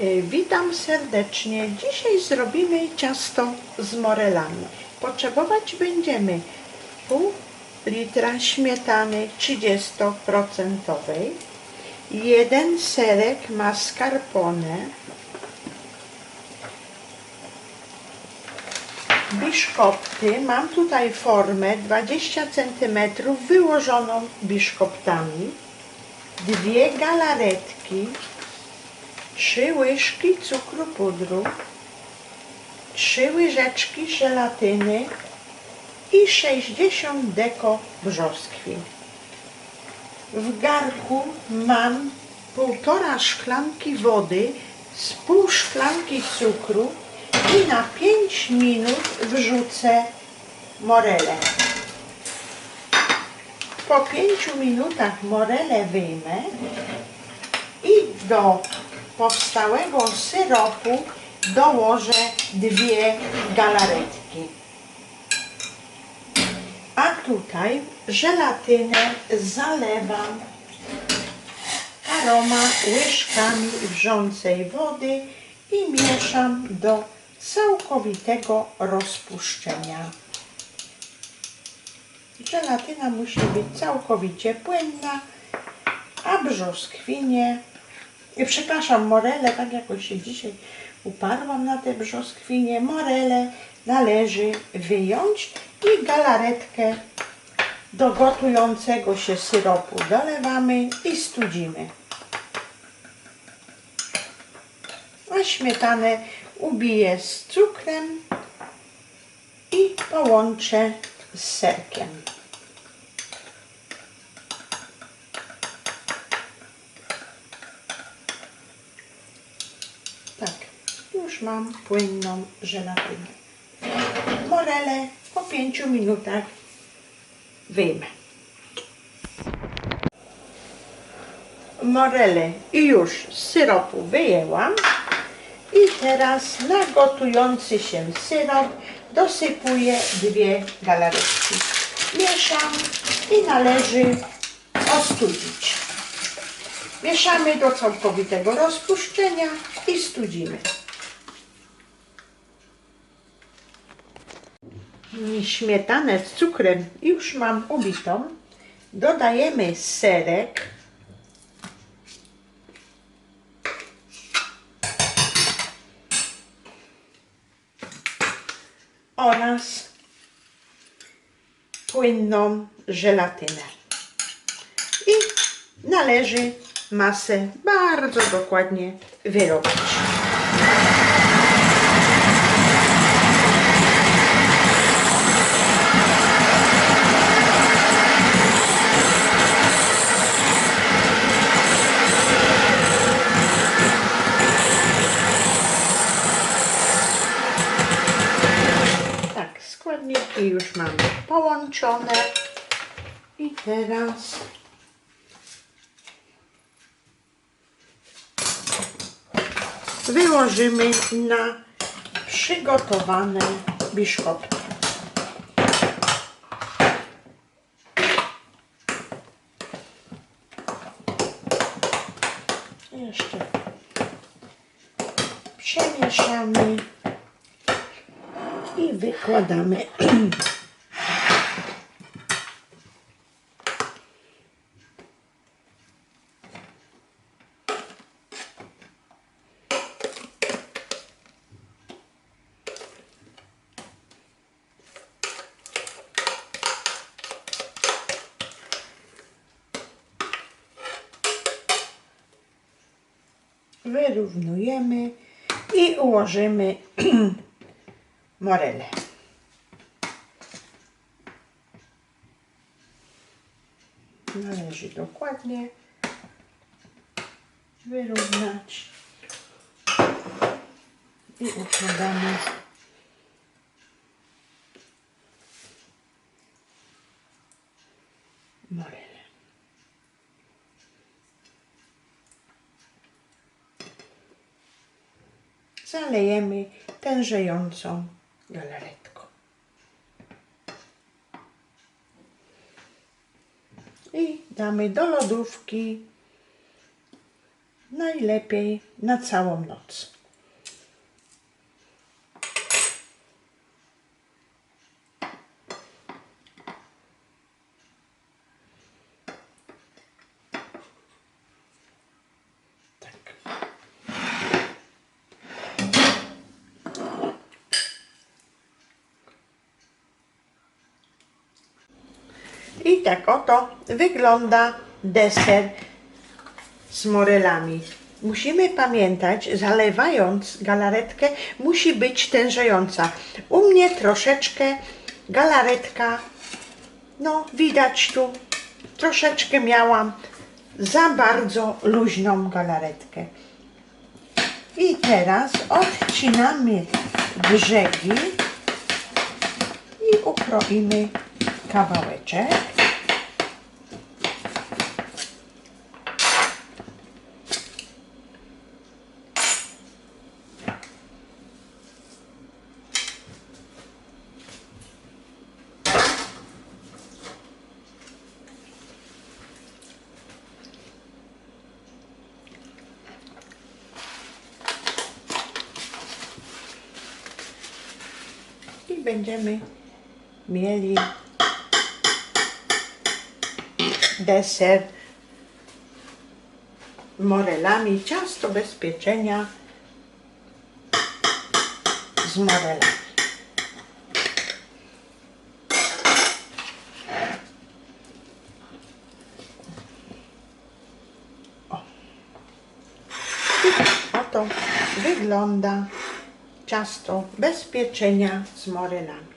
Y, Witam serdecznie. Dzisiaj zrobimy ciasto z morelami. Potrzebować będziemy pół litra śmietany 30%, jeden serek mascarpone, biszkopty. Mam tutaj formę 20 cm wyłożoną biszkoptami, dwie galaretki, trzy łyżki cukru pudru, trzy łyżeczki żelatyny i 60 deko brzoskwi. W garku mam półtora szklanki wody z pół szklanki cukru i na 5 minut wrzucę morele. Po 5 minutach morele wyjmę i do powstałego syropu dołożę dwie galaretki. A tutaj żelatynę zalewam paroma łyżkami wrzącej wody i mieszam do całkowitego rozpuszczenia. Żelatyna musi być całkowicie płynna, a brzoskwinie, i przepraszam, morele, tak jakoś się dzisiaj uparłam na te brzoskwinie, morele należy wyjąć i galaretkę do gotującego się syropu dolewamy i studzimy. A śmietanę ubiję z cukrem i połączę z serkiem. Tak, już mam płynną żelatynę. Morele po 5 minutach wyjmę. Morele już z syropu wyjęłam i teraz na gotujący się syrop dosypuję dwie galaretki. Mieszam i należy ostudzić. Mieszamy do całkowitego rozpuszczenia i studzimy. Śmietanę z cukrem już mam ubitą. Dodajemy serek. Oraz płynną żelatynę. I należy masę bardzo dokładnie wyrobić. Już mamy połączone. I teraz wyłożymy na przygotowane biszkopty. Jeszcze przemieszamy wykładamy. Wyrównujemy i ułożymy morele. Należy dokładnie wyrównać i układamy morele. Zalejemy tężejącą I damy do lodówki najlepiej na całą noc. I tak oto wygląda deser z morelami. Musimy pamiętać, zalewając galaretkę, musi być tężejąca. U mnie troszeczkę galaretka, no widać tu, troszeczkę miałam za bardzo luźną galaretkę. I teraz odcinamy brzegi i ukroimy kawałeczek. Będziemy mieli deser morelami, ciasto bez pieczenia z morelami. O. I oto wygląda ciasto bez pieczenia z morelami.